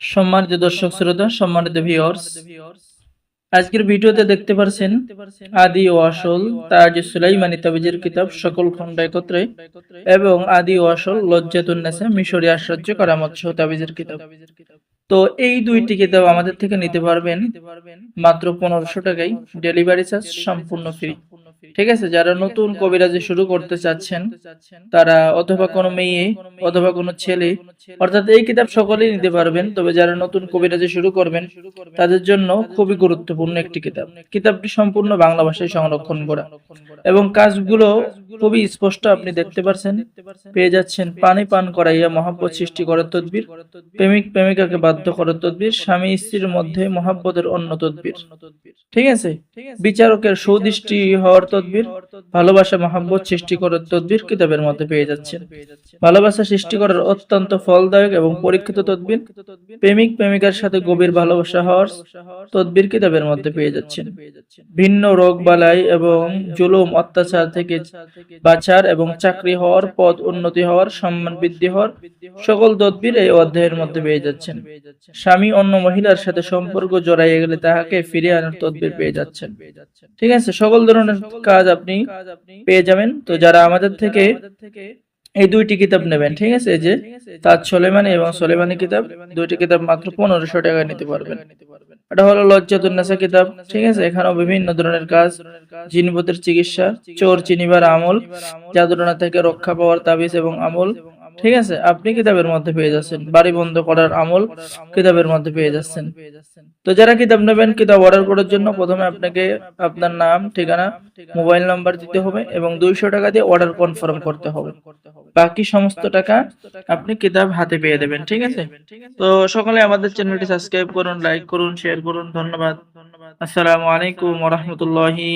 সম্মানিত দর্শক শ্রোতা, সম্মানিত ভিউয়ার্স আজকের ভিডিওতে দেখতে পারছেন আদি ও আসল তাজ সুলাইমানি তাবিজের কিতাব সকল খণ্ড একত্রে এবং আদি ও আসল লজ্জাতুন লজ্জাতুন্নেসা মিশরি আশ্চর্য কারামত সহ তাবিজের কিতাব। তো এই দুইটি কিতাব আমাদের থেকে নিতে পারবেন মাত্র পনেরোশো টাকায়। ডেলিভারি চার্জ সম্পূর্ণ ফ্রি ঠিক আছে যারা নতুন কবিরাজি শুরু করতে চাচ্ছেন তারা অথবা কোনো মেয়ে অথবা কোনো ছেলে অর্থাৎ এই কিতাব সকলেই নিতে পারবেন তবে যারা নতুন কবিরাজি শুরু করবেন তাদের জন্য খুবই গুরুত্বপূর্ণ একটি কিতাব। কিতাবটি সম্পূর্ণ বাংলা ভাষায় সংরক্ষণ করা। এবং কাজগুলো খুবই স্পষ্ট আপনি দেখতে পারছেন। পেয়ে যাচ্ছেন পানি পান করাইয়া মহাব্বত সৃষ্টি করার তদবির। প্রেমিক প্রেমিকাকে বাধ্য করার তদবির স্বামী স্ত্রীর মধ্যে মহাব্বতের অন্য তদবির। ঠিক আছে? বিচারকের সুদৃষ্টি হওয়ার তদবির ভালোবাসা, মহাব্বত সৃষ্টি করার তদবির কিতাবের মধ্যে পেয়ে যাচ্ছেন। ভালোবাসা সৃষ্টি করার অত্যন্ত ফলদায়ক এবং পরীক্ষিত তদবির, প্রেমিক, প্রেমিকার সাথে গভীর ভালোবাসা হওয়ার তদবির কিতাবের মধ্যে পেয়ে যাচ্ছেন। ভিন্ন রোগ বালাই এবং জুলুম, অত্যাচার থেকে বাঁচার এবং চাকরি হওয়ার পদ উন্নতি হওয়ার, সম্মান বৃদ্ধি হওয়ার সকল তদবির এই অধ্যায়ের মধ্যে পেয়ে যাচ্ছেন। স্বামী অন্য মহিলার সাথে সম্পর্ক জড়াইয়ে গেলে তাহাকে ফিরিয়ে আনার তদবির পেয়ে যাচ্ছেন। ঠিক আছে, সকল ধরনের কাজ আপনি পেয়ে যাবেন। তো যারা আমাদের থেকে এই দুইটি কিতাব নেবেন ঠিক আছে? যে তাজ সোলেমানি এবং সলেমানি কিতাব দুইটি কিতাব মাত্র পনেরোশো টাকা নিতে পারবেন। এটা হলো লজ্জাতুন্নাসা কিতাব ঠিক আছে? এখানেও বিভিন্ন ধরনের কাজ জিনবতের চিকিৎসা চোর চিনিবার আমল জাদুটনা থেকে রক্ষা পাওয়ার তাবিজ এবং আমল। ঠিক আছে? আপনি কিতাবের মধ্যে পেয়ে যাচ্ছেন। বাড়ি বন্ধ করার আমল কিতাবের মধ্যে পেয়ে যাচ্ছেন। তো যারা কিতাব নেবেন, কিতাব অর্ডার করার জন্য প্রথমে আপনাকে আপনার নাম, ঠিকানা মোবাইল নাম্বার দিতে হবে এবং দুইশো টাকা দিয়ে অর্ডার কনফার্ম করতে হবে। বাকি সমস্ত টাকা আপনি কিতাব হাতে পেয়ে দেবেন, ঠিক আছে? তো সকলে আমাদের চ্যানেলটি সাবস্ক্রাইব করুন লাইক করুন শেয়ার করুন। ধন্যবাদ। আসসালামু আলাইকুম রাহমাতুল্লাহি